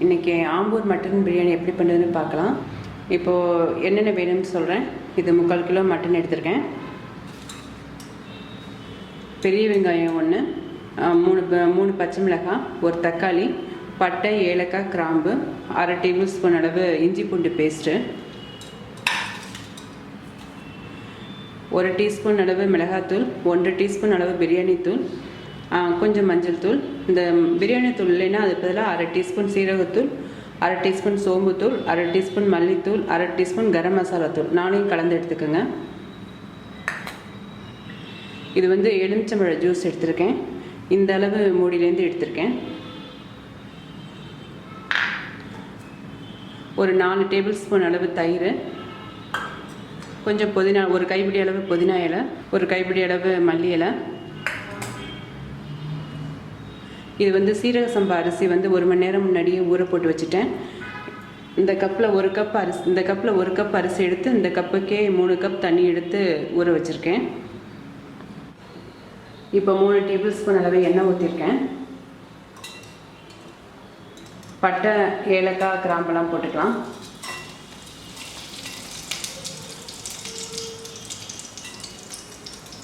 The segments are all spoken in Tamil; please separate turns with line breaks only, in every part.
இன்றைக்கி ஆம்பூர் மட்டன் பிரியாணி எப்படி பண்ணுறதுன்னு பார்க்கலாம். இப்போது என்னென்ன வேணும்னு சொல்கிறேன் இது முக்கால் கிலோ மட்டன் எடுத்திருக்கேன். பெரிய வெங்காயம் ஒன்று மூணு ப- மூணு பச்சை மிளகாய் ஒரு தக்காளி பட்டை ஏலக்காய் கிராம்பு அரை டேபிள் ஸ்பூன் அளவு இஞ்சி பூண்டு பேஸ்ட்டு ஒரு டீஸ்பூன் அளவு மிளகாத்தூள் ஒன்றரை டீஸ்பூன் அளவு பிரியாணி தூள் கொஞ்சம் மஞ்சள் தூள். இந்த பிரியாணி தூள் இல்லைன்னா அதுக்கு பதிலாக அரை டீஸ்பூன் சீரகத்தூள் அரை டீஸ்பூன் சோம்புத்தூள் அரை டீஸ்பூன் மல்லித்தூள் அரை டீஸ்பூன் கரம் மசாலா தூள். நானையும் கலந்து எடுத்துக்கோங்க. இது வந்து எலுமிச்சம்பழ ஜூஸ் எடுத்திருக்கேன். இந்த அளவு மூடியிலேருந்து எடுத்திருக்கேன். ஒரு நாலு டேபிள் ஸ்பூன் அளவு தயிர். கொஞ்சம் புதினா ஒரு கைப்பிடி அளவு புதினா இலை ஒரு கைப்பிடி அளவு மல்லி இலை. இது வந்து சீரக சம்பா அரிசி வந்து ஒரு மணி நேரம் முன்னாடியே ஊற போட்டு வச்சுட்டேன். இந்த கப்பில் ஒரு கப் அரிசி இந்த கப்பில் ஒரு கப் அரிசி எடுத்து இந்த கப்புக்கே மூணு கப் தண்ணி எடுத்து ஊற வச்சுருக்கேன். இப்போ மூணு டேபிள் ஸ்பூன் அளவு எண்ணெய் ஊற்றிருக்கேன் பட்டை ஏலக்காய் கிராம்பெல்லாம் போட்டுக்கலாம்.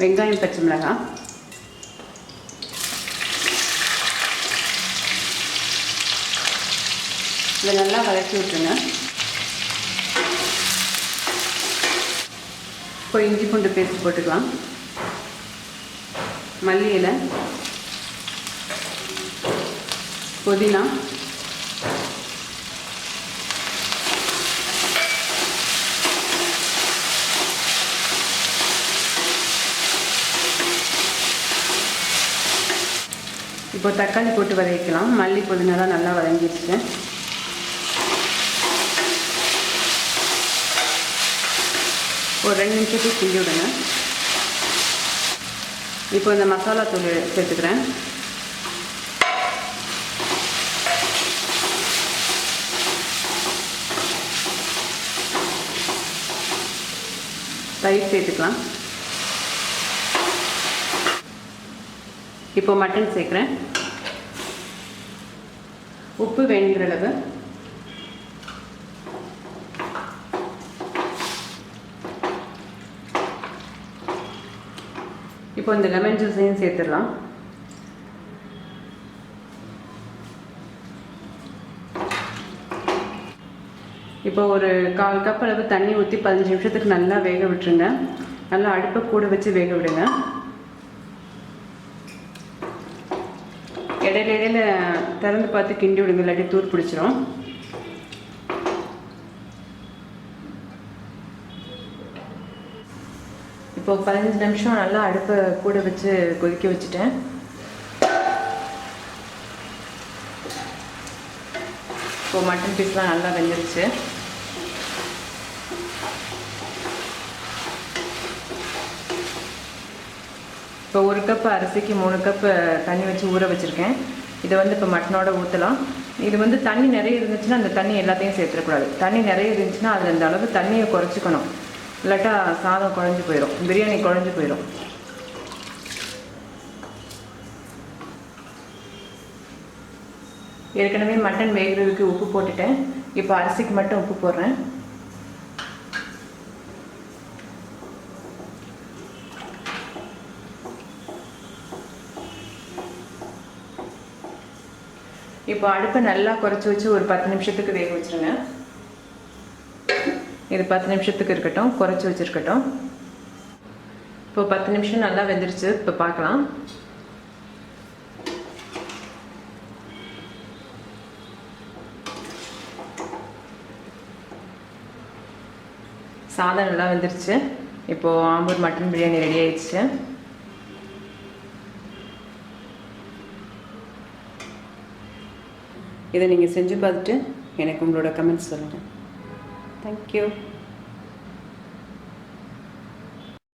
வெங்காயம் பச்சை மிளகாய். இதை நல்லா வதக்கி விட்டுருங்க. இப்போ இஞ்சி பூண்டு பேஸ்ட் போட்டுக்கலாம். மல்லி இலை. புதினா. இப்போ தக்காளி போட்டு வதக்கலாம் மல்லி புதினாலாம் நல்லா வதங்கிடுச்சு ஒரு ரெண்டு நிமிஷத்துக்கு கிண்டி விடுங்க. இப்போ இந்த மசாலா தூள் சேர்த்துக்கிறேன். தயிர் சேர்த்துக்கலாம். இப்போ மட்டன் சேர்க்குறேன். உப்பு வேணுங்கிற அளவு. இப்போ இந்த லெமன் ஜூஸையும் சேர்த்துடலாம். இப்போ ஒரு கால் கப் அளவு தண்ணி ஊற்றி பதினஞ்சு நிமிஷத்துக்கு நல்லா வேக விட்டுருங்க. நல்லா அடுப்பை கூட வச்சு வேக விடுங்க. இடையில இடையில திறந்து பார்த்து கிண்டி விடுங்க இல்லாட்டி தூர் பிடிச்சிரும். இப்போ பதினஞ்சு நிமிஷம் நல்லா அடுப்பை கூட வச்சு கொதிக்க வச்சுட்டேன். இப்போ மட்டன் பீஸ்லாம் நல்லா வெந்துருச்சு. இப்போ ஒரு கப் அரிசிக்கு மூணு கப்பு தண்ணி வச்சு ஊற வச்சுருக்கேன். இதை வந்து இப்போ மட்டனோட ஊற்றலாம் இது வந்து தண்ணி நிறைய இருந்துச்சுன்னா அந்த தண்ணி எல்லாத்தையும் சேர்த்துடக்கூடாது தண்ணி நிறைய இருந்துச்சுன்னா அதில் அந்த அளவு தண்ணியை குறைச்சிக்கணும். இல்லாட்டா சாதம் குழஞ்சி போயிடும் பிரியாணி குழஞ்சி போயிடும் ஏற்கனவே மட்டன் வேகிறதுக்கு உப்பு போட்டுட்டேன். இப்போ அரிசிக்கு மட்டும் உப்பு போடுறேன். இப்போ அடுப்பை நல்லா குறைச்சி வச்சு ஒரு பத்து நிமிஷத்துக்கு வேக வச்சுருங்க. இது பத்து நிமிஷத்துக்கு இருக்கட்டும் குறைச்சி வச்சுருக்கட்டும். இப்போ பத்து நிமிஷம் நல்லா வெந்துருச்சு இப்போ பார்க்கலாம். சாதம் நல்லா வெந்துருச்சு. இப்போது ஆம்பூர் மட்டன் பிரியாணி ரெடி ஆயிடுச்சு. இதை நீங்கள் செஞ்சு பார்த்துட்டு எனக்கு உங்களோட கமெண்ட்ஸ் சொல்லுங்கள் Thank you.